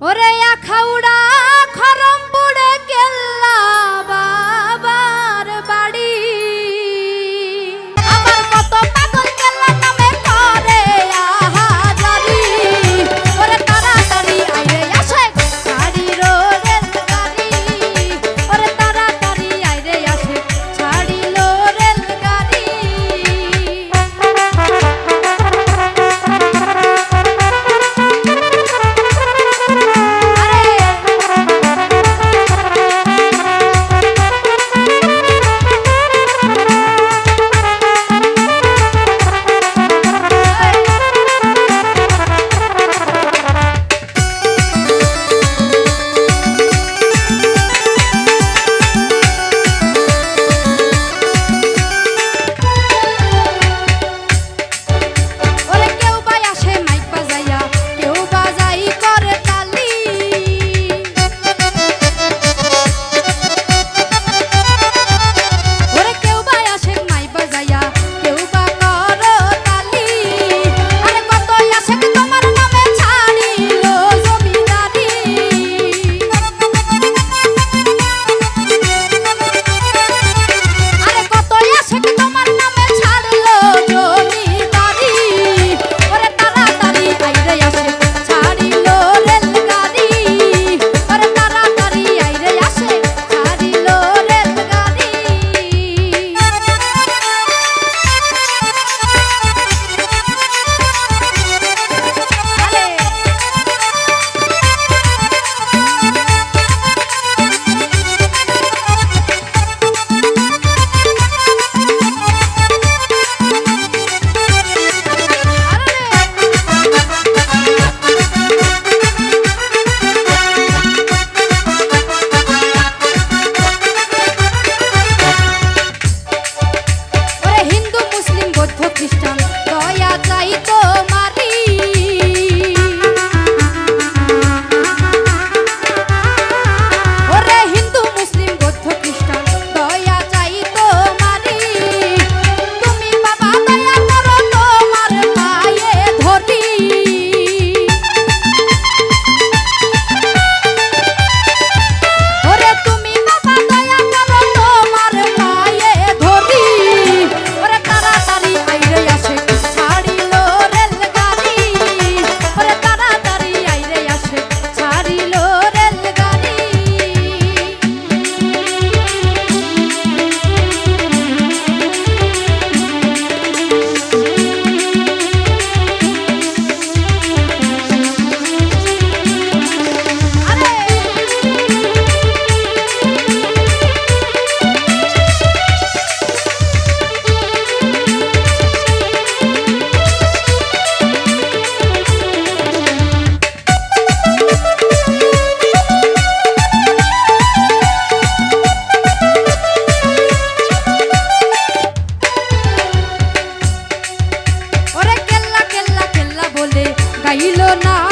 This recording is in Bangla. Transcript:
ઓરે આ ખાવડા বৌদ্ধ খ্রিস্টান। দয়া চাইতো ছিল না।